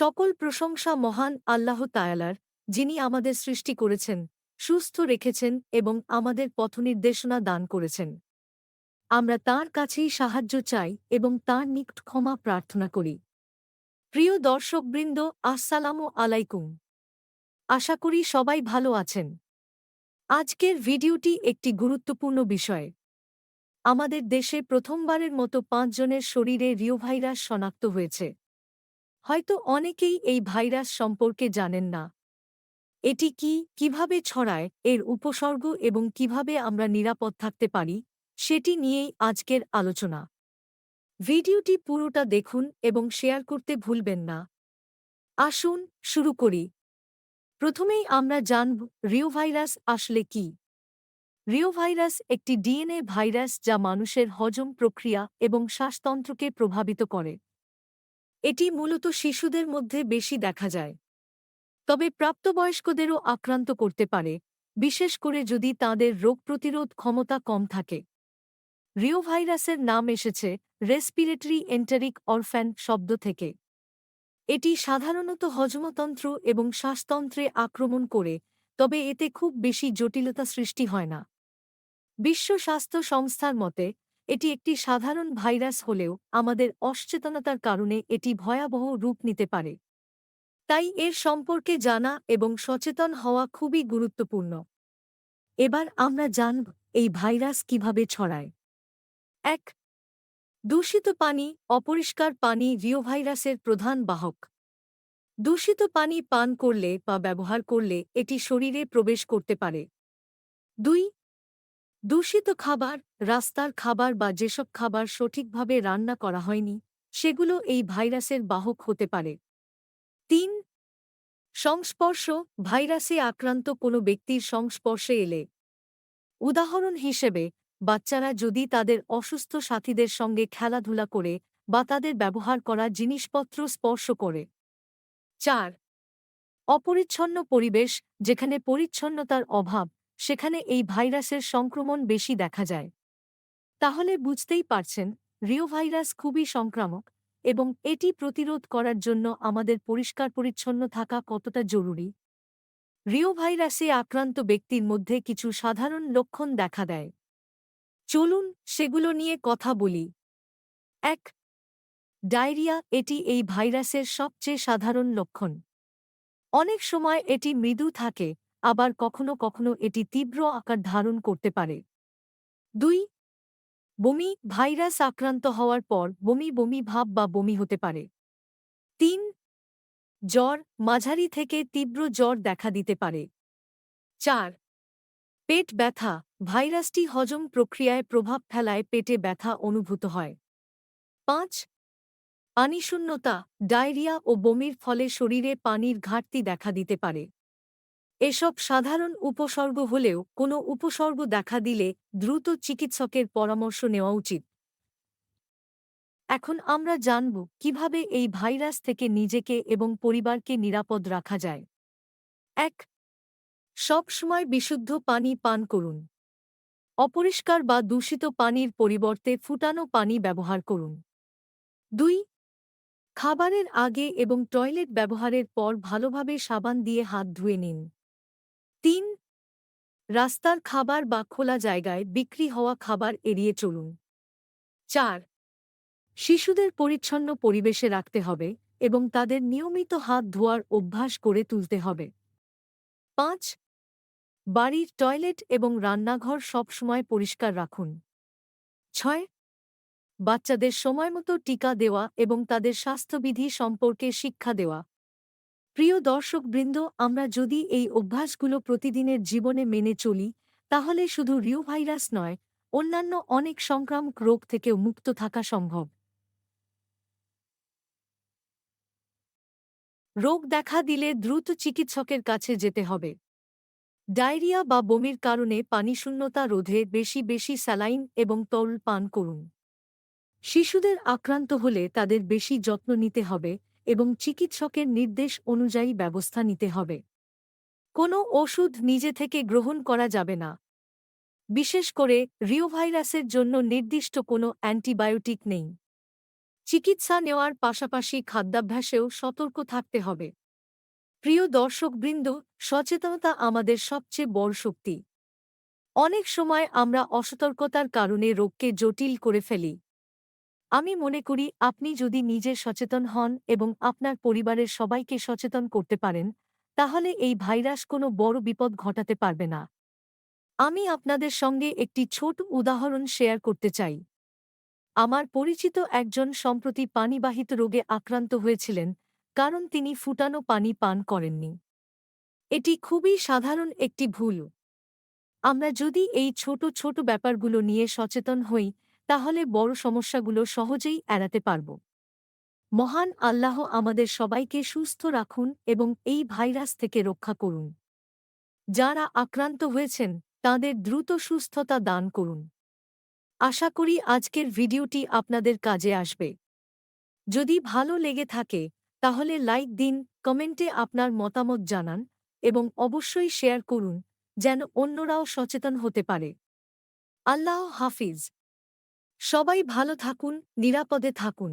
সকল প্রশংসা মহান আল্লাহ তায়ালার যিনি আমাদের সৃষ্টি করেছেন, সুস্থ রেখেছেন এবং আমাদের পথনির্দেশনা দান করেছেন। আমরা তার কাছেই সাহায্য চাই এবং তার নিকট ক্ষমা প্রার্থনা করি। প্রিয় দর্শকবৃন্দ, আসসালামু আলাইকুম। আশা করি সবাই ভালো আছেন। আজকের ভিডিওটি একটি গুরুত্বপূর্ণ বিষয়। আমাদের দেশে প্রথমবারের মতো পাঁচজনের শরীরে রিওভাইরাস শনাক্ত হয়েছে। হয়তো অনেকেই এই ভাইরাস সম্পর্কে জানেন না। এটি কি, কীভাবে ছড়ায়, এর উপসর্গ এবং কীভাবে আমরা নিরাপদ থাকতে পারি, সেটি নিয়েই আজকের আলোচনা। ভিডিওটি পুরোটা দেখুন এবং শেয়ার করতে ভুলবেন না। আসুন শুরু করি। প্রথমেই আমরা জানব রিওভাইরাস আসলে কি। রিওভাইরাস একটি ডিএনএ ভাইরাস যা মানুষের হজম প্রক্রিয়া এবং শ্বাসতন্ত্রকে প্রভাবিত করে। এটি মূলত শিশুদের মধ্যে বেশি দেখা যায়। তবে প্রাপ্তবয়স্কদেরও আক্রান্ত করতে পারে, বিশেষ করে যদি তাদের রোগ প্রতিরোধ ক্ষমতা কম থাকে। রিওভাইরাসের নাম এসেছে রেসপিরেটরি এন্টারিক অরফ্যান শব্দ থেকে। এটি সাধারণত হজমতন্ত্র এবং শ্বাসতন্ত্রে আক্রমণ করে, তবে এতে খুব বেশি জটিলতা সৃষ্টি হয় না। বিশ্ব স্বাস্থ্য সংস্থার মতে এটি একটি সাধারণ ভাইরাস হলেও আমাদের অসচেতনতার কারণে এটি ভয়াবহ রূপ নিতে পারে। তাই এর সম্পর্কে জানা এবং সচেতন হওয়া খুবই গুরুত্বপূর্ণ। এবার আমরা জানব এই ভাইরাস কীভাবে ছড়ায়। এক, দূষিত পানি অপরিষ্কার পানি রিওভাইরাসের প্রধান বাহক। দূষিত পানি পান করলে বা ব্যবহার করলে এটি শরীরে প্রবেশ করতে পারে। দুই দূষিত খাবার, রাস্তার খাবার বা যেসব খাবার সঠিকভাবে রান্না করা হয়নি, সেগুলো এই ভাইরাসের বাহক হতে পারে। তিন, সংস্পর্শ, ভাইরাসে আক্রান্ত কোনো ব্যক্তির সংস্পর্শে এলে। উদাহরণ হিসেবে, বাচ্চারা যদি তাদের অসুস্থ সাথীদের সঙ্গে খেলাধুলা করে বা তাদের ব্যবহার করা জিনিসপত্র স্পর্শ করে। চার, অপরিচ্ছন্ন পরিবেশ, যেখানে পরিচ্ছন্নতার অভাব। সেখানে এই ভাইরাসের সংক্রমণ বেশি দেখা যায়। তাহলে বুঝতেই পারছেন রিওভাইরাস খুবই সংক্রামক এবং এটি প্রতিরোধ করার জন্য আমাদের পরিষ্কার পরিচ্ছন্ন থাকা কতটা জরুরি। রিওভাইরাসে আক্রান্ত ব্যক্তির মধ্যে কিছু সাধারণ লক্ষণ দেখা দেয়। চলুন সেগুলো নিয়ে কথা বলি। এক, ডায়রিয়া এটি এই ভাইরাসের সবচেয়ে সাধারণ লক্ষণ। অনেক সময় এটি মৃদু থাকে আবার কখনো কখনো এটি তীব্র আকার ধারণ করতে পারে। দুই, বমি, ভাইরাস আক্রান্ত হওয়ার পর বমি বমি ভাব বা বমি হতে পারে। তিন, জ্বর, মাঝারি থেকে তীব্র জ্বর দেখা দিতে পারে। চার, পেট ব্যথা, ভাইরাসটি হজম প্রক্রিয়ায় প্রভাব ফেলায় পেটে ব্যথা অনুভূত হয়। পাঁচ, পানিশূন্যতা, ডায়রিয়া ও বমির ফলে শরীরে পানির ঘাটতি দেখা দিতে পারে। এসব সাধারণ উপসর্গ হলেও কোনো উপসর্গ দেখা দিলে দ্রুত চিকিৎসকের পরামর্শ নেওয়া উচিত। এখন আমরা জানব কীভাবে এই ভাইরাস থেকে নিজেকে এবং পরিবারকে নিরাপদ রাখা যায়। এক সবসময় বিশুদ্ধ পানি পান করুন। অপরিষ্কার বা দূষিত পানির পরিবর্তে ফুটানো পানি ব্যবহার করুন। দুই, খাবারের আগে এবং টয়লেট ব্যবহারের পর ভালোভাবে সাবান দিয়ে হাত ধুয়ে নিন। তিন, রাস্তার খাবার বা খোলা জায়গায় বিক্রি হওয়া খাবার এড়িয়ে চলুন। চার, শিশুদের পরিচ্ছন্ন পরিবেশে রাখতে হবে এবং তাদের নিয়মিত হাত ধোয়ার অভ্যাস করে তুলতে হবে। পাঁচ, বাড়ির টয়লেট এবং রান্নাঘর সবসময় পরিষ্কার রাখুন। ছয়, বাচ্চাদের সময়মতো টিকা দেওয়া এবং তাদের স্বাস্থ্যবিধি সম্পর্কে শিক্ষা দেওয়া। প্রিয় দর্শকবৃন্দ, আমরা যদি এই অভ্যাসগুলো প্রতিদিনের জীবনে মেনে চলি, তাহলে শুধু রিও ভাইরাস নয়, অন্যান্য অনেক সংক্রামক রোগ থেকেও মুক্ত থাকা সম্ভব। রোগ দেখা দিলে দ্রুত চিকিৎসকের কাছে যেতে হবে। ডায়রিয়া বা বমির কারণে পানিশূন্যতা রোধে বেশি বেশি স্যালাইন এবং তরল পান করুন। শিশুদের আক্রান্ত হলে তাদের বেশি যত্ন নিতে হবে এবং চিকিৎসকের নির্দেশ অনুযায়ী ব্যবস্থা নিতে হবে। কোনো ওষুধ নিজে থেকে গ্রহণ করা যাবে না। বিশেষ করে রিওভাইরাসের জন্য নির্দিষ্ট কোনো অ্যান্টিবায়োটিক নেই। চিকিৎসা নেওয়ার পাশাপাশি খাদ্যাভ্যাসেও সতর্ক থাকতে হবে। প্রিয় দর্শকবৃন্দ, সচেতনতা আমাদের সবচেয়ে বড় শক্তি। অনেক সময় আমরা অসতর্কতার কারণে রোগকে জটিল করে ফেলি। আমি মনে করি আপনি যদি নিজে সচেতন হন এবং আপনার পরিবারের সবাইকে সচেতন করতে পারেন, তাহলে এই ভাইরাস কোনো বড় বিপদ ঘটাতে পারবে না। আমি আপনাদের সঙ্গে একটি ছোট উদাহরণ শেয়ার করতে চাই। আমার পরিচিত একজন সম্প্রতি পানিবাহিত রোগে আক্রান্ত হয়েছিলেন, কারণ তিনি ফুটানো পানি পান করেননি। এটি খুবই সাধারণ একটি ভুল। আমরা যদি এই ছোট ছোট ব্যাপারগুলো নিয়ে সচেতন হই তাহলে বড় সমস্যাগুলো সহজেই এড়াতে পারব। মহান আল্লাহ আমাদের সবাইকে সুস্থ রাখুন এবং এই ভাইরাস থেকে রক্ষা করুন। যারা আক্রান্ত হয়েছেন, তাদের দ্রুত সুস্থতা দান করুন। আশা করি আজকের ভিডিওটি আপনাদের কাজে আসবে। যদি ভালো লেগে থাকে, তাহলে লাইক দিন, কমেন্টে আপনার মতামত জানান এবং অবশ্যই শেয়ার করুন, যেন অন্যরাও সচেতন হতে পারে। আল্লাহ হাফিজ। সবাই ভালো থাকুন নিরাপদে থাকুন।